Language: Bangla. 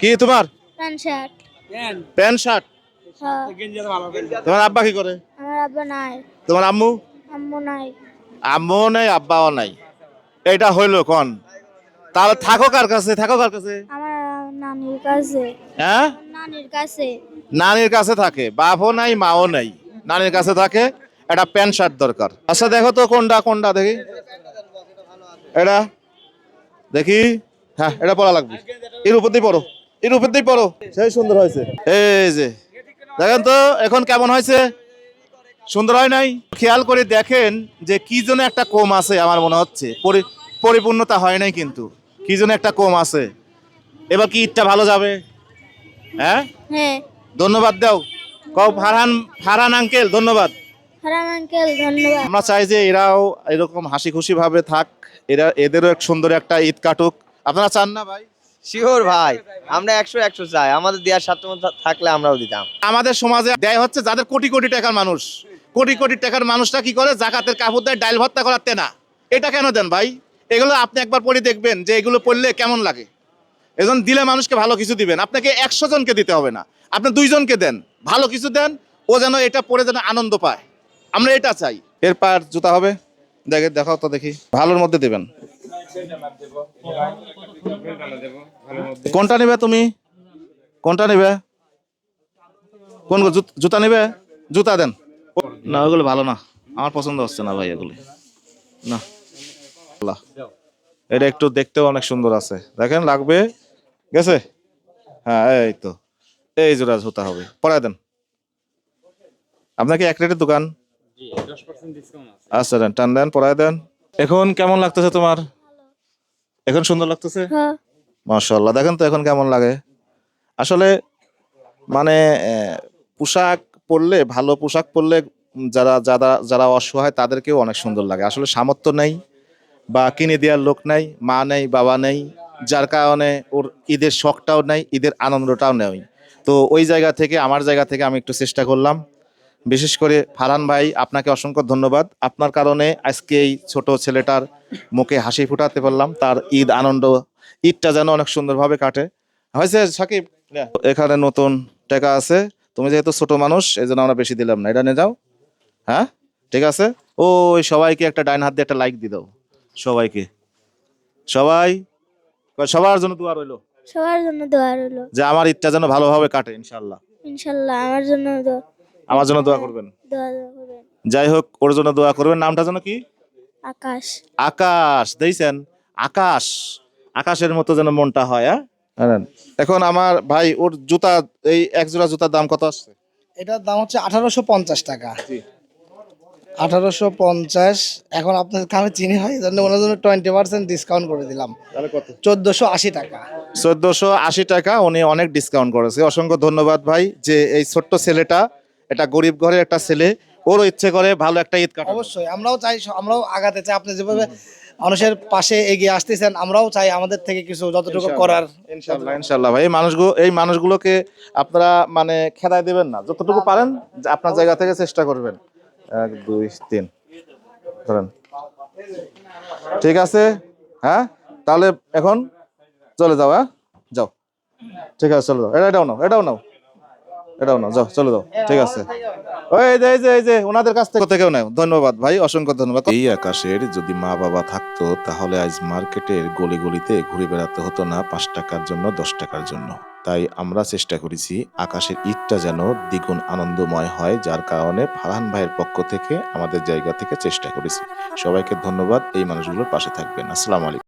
কি তোমার? Pant shirt. প্যান্ট? শার্ট? হ্যাঁ। তোমার আব্বা কি করে? আমার আব্বা নাই। তোমার আম্মু? আম্মু নাই। আম্মুও নাই আব্বাও নাই। এটা হইল কোন? তাহলে থাকো কার কাছে? থাকো কার কাছে? আমার নানির কাছে। হ্যাঁ? নানির কাছে। নানির কাছে থাকে। বাপও নাই মাও নাই। নানির কাছে থাকে। এটা প্যান্ট শার্ট দরকার। আচ্ছা দেখো তো কোনটা কোনটা দেখি। এটা দেখি। হ্যাঁ এটা পড়া লাগবে। এর উপর দিয়ে পড়ো এর উপর দিয়ে পড়ো। সেই সুন্দর হয়েছে। এই যে দেখেন তো এখন কেমন হয়েছে? সুন্দর হয় নাই? খেয়াল করে দেখেন যে কি জন্য একটা কম আছে আমার মনে হচ্ছে। পরিপূর্ণতা হয় নাই কিন্তু। কি জন্য একটা কম আছে। এবার কি ঈদটা ভালো যাবে? হ্যাঁ? হ্যাঁ। ধন্যবাদ দাও। কও ফারহান ফারহান আঙ্কেল ধন্যবাদ। আঙ্কেল ধন্যবাদ। আমরা চাই যে এরাও এরকম হাসি খুশি ভাবে থাক। এরা এদেরও এক সুন্দর একটা ঈদ কাটুক। আপনারা চান না ভাই? শিওর ভাই। আমরা একশো একশো চাই। আমাদের দেওয়ার স্বার্থ থাকলে আমরাও দিতাম। আমাদের সমাজে দেয় হচ্ছে যাদের কোটি কোটি টাকার মানুষ। কোটি কোটি টাকার মানুষটা কি করে? জাকাতের কাপড় দেয় ডাইল ভর্তা করাতে না এটা কেন দেন ভাই? এগুলো আপনি একবার পরে দেখবেন যে এগুলো পড়লে কেমন লাগে। এজন দিলে মানুষকে ভালো কিছু দিবেন। আপনাকে একশো জনকে দিতে হবে না। আপনি দুইজনকে দেন। ভালো কিছু দেন ও যেন এটা পরে যেন আনন্দ পায়। আমরা এটা চাই। এরপর জুতা হবে। দেখে দেখাও তো দেখি। ভালোর মধ্যে দেবেন। কোনটা নেবে তুমি? কোনটা নেবে? কোন জুতা নেবে? জুতা দেন। না ওগুলো ভালো না। আমার পছন্দ হচ্ছে না ভাই এগুলি। না। এটা একটু দেখতেও অনেক সুন্দর আছে। দেখেন লাগবে? গেছে? হ্যাঁ এই তো। এই জোড়া জুতা হবে। পড়ায় দেন। আপনাকে এক রেটের দোকান? আচ্ছা দেন। টান দেন পড়ায় দেন। এখন কেমন লাগতেছে তোমার? এখন সুন্দর লাগতেছে? হ্যাঁ। মাশাল্লাহ দেখেন তো এখন কেমন লাগে। আসলে মানে পোশাক পরলে ভালো পোশাক পরলে যারা যারা যারা অসহায় তাদেরকেও অনেক সুন্দর লাগে। আসলে সামর্থ্য নেই বা কিনে দেওয়ার লোক নাই মা নেই বাবা নেই যার কারণে ওর ঈদের শখটাও নেই ঈদের আনন্দটাও নেই। তো ওই জায়গা থেকে আমার জায়গা থেকে আমি একটু চেষ্টা করলাম। বিশেষ করে ফারহান ভাই আপনাকে অসংখ্য ধন্যবাদ। আপনার কারণে আজকে এই ছোট ছেলেটার মুখে হাসি ফুটাতে পারলাম। তার ঈদ আনন্দ ঈদটা যেন অনেক সুন্দরভাবে কাটে। হয়েছে সাকিব? এখানে নতুন টাকা আছে। তুমি যেহেতু ছোট মানুষ এই জন্য আমরা বেশি দিলাম না। এটা নিয়ে যাও। হ্যাঁ? ঠিক আছে? ওই সবাইকে একটা ডাইন হাত দিয়ে একটা লাইক দিয়ে দাও। সবাইকে। সবাই সবার জন্য দোয়া রইল। সবার জন্য দোয়া রইল। যে আমার ঈদটা যেন ভালোভাবে কাটে ইনশাল্লাহ ইনশাল্লাহ আমার জন্য দোয়া। আমার জন্য দোয়া করবেন। দোয়া দোয়া করবেন। যাই হোক ওর জন্য দোয়া করবেন। নামটা যেন কি? আকাশ। আকাশ দেখছেন? আকাশ। আকাশের মতো যেন মনটা হয় হ্যাঁ? এখন আমার ভাই ওর জুতা এই এক জোড়া জুতার দাম কত আসছে? এটার দাম হচ্ছে আঠারোশো পঞ্চাশ টাকা। আঠারোশো পঞ্চাশ এখন আপনার আমি চিনি হয় এই জন্য ওনার জন্য টোয়েন্টি পার্সেন্ট ডিসকাউন্ট করে দিলাম। তাহলে চোদ্দোশো আশি টাকা। চোদ্দশো আশি টাকা উনি অনেক ডিসকাউন্ট করেছে। অসংখ্য ধন্যবাদ ভাই যে এই ছোট্ট ছেলেটা এটা গরিব ঘরের একটা ছেলে ওরও ইচ্ছে করে ভালো একটা ঈদ কাটানো অবশ্যই আমরাও চাই আমরাও আগাতে চাই। আপনি যেভাবে মানুষের পাশে এগিয়ে আসতেছেন আমরাও চাই আমাদের থেকে কিছু যতটুকু করার। ইনশাল্লাহ ইনশাল্লাহ ভাই এই মানুষগুলো এই মানুষগুলোকে আপনারা মানে খেদাই দেবেন না। যতটুকু পারেন আপনার জায়গা থেকে চেষ্টা করবেন। এক দুই তিন। ধরেন। ঠিক আছে? হ্যাঁ? তাহলে এখন চলে যাও হ্যাঁ? যাও। ঠিক আছে চলে যাও। এটা এটাও নাও এটাও নাও। এটাও নাও যাও চলে যাও ঠিক আছে। ওই এই যে এই যে ওনাদের কাছ থেকে নাও ধন্যবাদ ভাই অসংখ্য ধন্যবাদ। এই আকাশের যদি মা বাবা থাকতো তাহলে আজ মার্কেটের গলি গলিতে ঘুরে বেড়াতে হতো না পাঁচ টাকার জন্য দশ টাকার জন্য। তাই আমরা চেষ্টা করেছি আকাশের ঈদটা যেন দ্বিগুণ আনন্দময় হয় যার কারণে ফারহান ভাইয়ের পক্ষ থেকে আমাদের জায়গা থেকে চেষ্টা করেছি। সবাইকে ধন্যবাদ এই মানুষগুলোর পাশে থাকবেন। আসসালামু আলাইকুম।